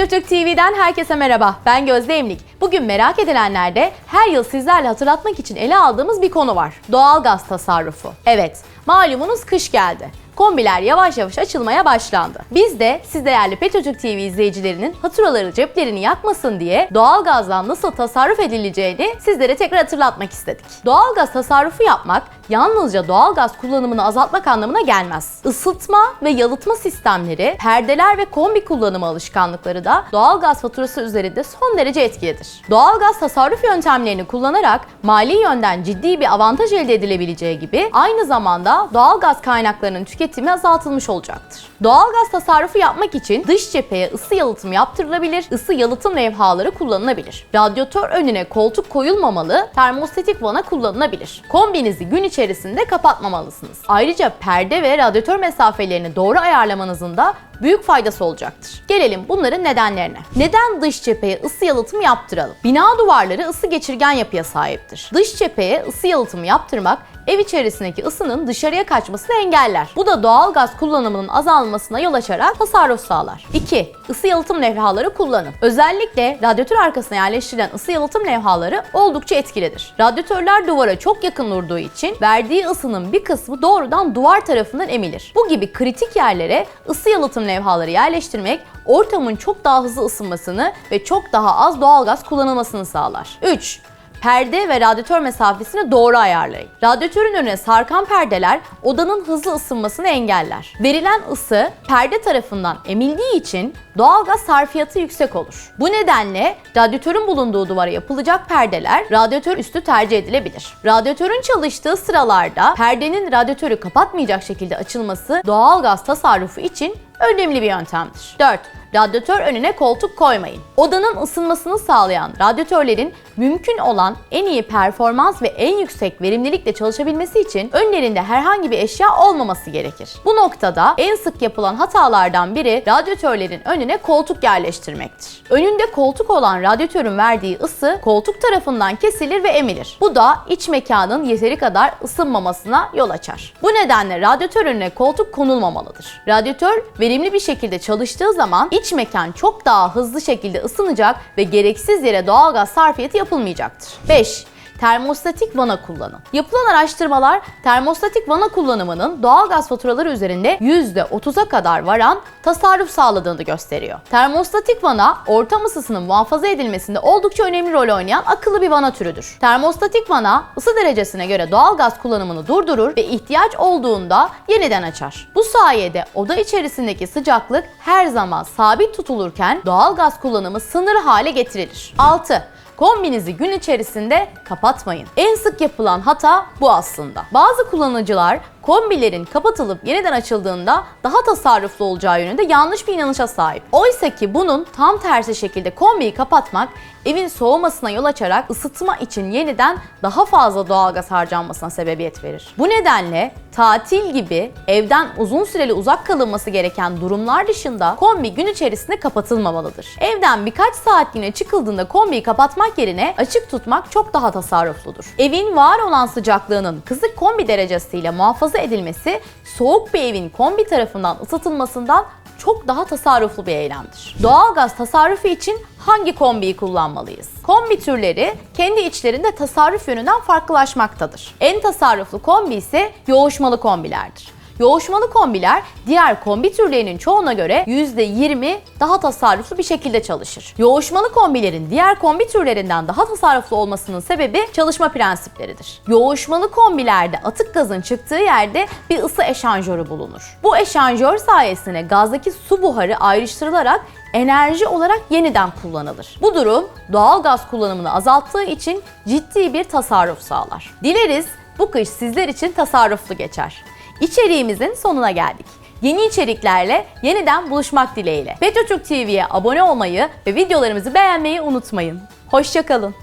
FETÖ TV'den herkese merhaba. Ben Gözde Emlik. Bugün merak edilenlerde her yıl sizlerle hatırlatmak için ele aldığımız bir konu var. Doğalgaz tasarrufu. Evet, malumunuz kış geldi. Kombiler yavaş yavaş açılmaya başlandı. Biz de siz değerli FETÖ TV izleyicilerinin haturaları ceplerini yakmasın diye doğalgazdan nasıl tasarruf edileceğini sizlere tekrar hatırlatmak istedik. Doğalgaz tasarrufu yapmak yalnızca doğalgaz kullanımını azaltmak anlamına gelmez. Isıtma ve yalıtma sistemleri, perdeler ve kombi kullanımı alışkanlıkları da doğalgaz faturası üzerinde son derece etkilidir. Doğalgaz tasarruf yöntemlerini kullanarak mali yönden ciddi bir avantaj elde edilebileceği gibi aynı zamanda doğalgaz kaynaklarının tüketimi azaltılmış olacaktır. Doğalgaz tasarrufu yapmak için dış cepheye ısı yalıtımı yaptırılabilir, ısı yalıtım levhaları kullanılabilir. Radyatör önüne koltuk koyulmamalı, termostatik vana kullanılabilir. Kombinizi gün içerisinde kapatmamalısınız. Ayrıca perde ve radyatör mesafelerini doğru ayarlamanızın da büyük faydası olacaktır. Gelelim bunların nedenlerine. Neden dış cepheye ısı yalıtımı yaptıralım? Bina duvarları ısı geçirgen yapıya sahiptir. Dış cepheye ısı yalıtımı yaptırmak ev içerisindeki ısının dışarıya kaçmasını engeller. Bu da doğal gaz kullanımının azalmasına yol açarak tasarruf sağlar. 2. Isı yalıtım levhaları kullanın. Özellikle radyatör arkasına yerleştirilen ısı yalıtım levhaları oldukça etkilidir. Radyatörler duvara çok yakın durduğu için verdiği ısının bir kısmı doğrudan duvar tarafından emilir. Bu gibi kritik yerlere ısı yalıtım levhaları yerleştirmek ortamın çok daha hızlı ısınmasını ve çok daha az doğalgaz kullanılmasını sağlar. 3. Perde ve radyatör mesafesini doğru ayarlayın. Radyatörün önüne sarkan perdeler odanın hızlı ısınmasını engeller. Verilen ısı perde tarafından emildiği için doğalgaz sarfiyatı yüksek olur. Bu nedenle radyatörün bulunduğu duvara yapılacak perdeler radyatör üstü tercih edilebilir. Radyatörün çalıştığı sıralarda perdenin radyatörü kapatmayacak şekilde açılması doğalgaz tasarrufu için önemli bir yöntemdir. 4. Radyatör önüne koltuk koymayın. Odanın ısınmasını sağlayan radyatörlerin mümkün olan en iyi performans ve en yüksek verimlilikle çalışabilmesi için önlerinde herhangi bir eşya olmaması gerekir. Bu noktada en sık yapılan hatalardan biri radyatörlerin önüne koltuk yerleştirmektir. Önünde koltuk olan radyatörün verdiği ısı koltuk tarafından kesilir ve emilir. Bu da iç mekanın yeteri kadar ısınmamasına yol açar. Bu nedenle radyatör önüne koltuk konulmamalıdır. Radyatör verimli bir şekilde çalıştığı zaman iç mekan çok daha hızlı şekilde ısınacak ve gereksiz yere doğalgaz sarfiyatı yapılmayacaktır. 5. Termostatik vana kullanın. Yapılan araştırmalar termostatik vana kullanımının doğalgaz faturaları üzerinde %30'a kadar varan tasarruf sağladığını gösteriyor. Termostatik vana ortam ısısının muhafaza edilmesinde oldukça önemli rol oynayan akıllı bir vana türüdür. Termostatik vana ısı derecesine göre doğalgaz kullanımını durdurur ve ihtiyaç olduğunda yeniden açar. Bu sayede oda içerisindeki sıcaklık her zaman sabit tutulurken doğalgaz kullanımı sınırlı hale getirilir. 6. Kombinizi gün içerisinde kapatmayın. En sık yapılan hata bu aslında. Bazı kullanıcılar kombilerin kapatılıp yeniden açıldığında daha tasarruflu olacağı yönünde yanlış bir inanışa sahip. Oysa ki bunun tam tersi şekilde kombiyi kapatmak evin soğumasına yol açarak ısıtma için yeniden daha fazla doğalgaz harcanmasına sebebiyet verir. Bu nedenle tatil gibi evden uzun süreli uzak kalınması gereken durumlar dışında kombi gün içerisinde kapatılmamalıdır. Evden birkaç saatliğine çıkıldığında kombiyi kapatmak yerine açık tutmak çok daha tasarrufludur. Evin var olan sıcaklığının kısık kombi derecesiyle muhafaza edilmesi soğuk bir evin kombi tarafından ısıtılmasından çok daha tasarruflu bir eylemdir. Doğalgaz tasarrufu için hangi kombiyi kullanmalıyız? Kombi türleri kendi içlerinde tasarruf yönünden farklılaşmaktadır. En tasarruflu kombi ise yoğuşmalı kombilerdir. Yoğuşmalı kombiler diğer kombi türlerinin çoğuna göre %20 daha tasarruflu bir şekilde çalışır. Yoğuşmalı kombilerin diğer kombi türlerinden daha tasarruflu olmasının sebebi çalışma prensipleridir. Yoğuşmalı kombilerde atık gazın çıktığı yerde bir ısı eşanjörü bulunur. Bu eşanjör sayesinde gazdaki su buharı ayrıştırılarak enerji olarak yeniden kullanılır. Bu durum doğal gaz kullanımını azalttığı için ciddi bir tasarruf sağlar. Dileriz bu kış sizler için tasarruflu geçer. İçeriğimizin sonuna geldik. Yeni içeriklerle yeniden buluşmak dileğiyle. Petro Türk TV'ye abone olmayı ve videolarımızı beğenmeyi unutmayın. Hoşçakalın.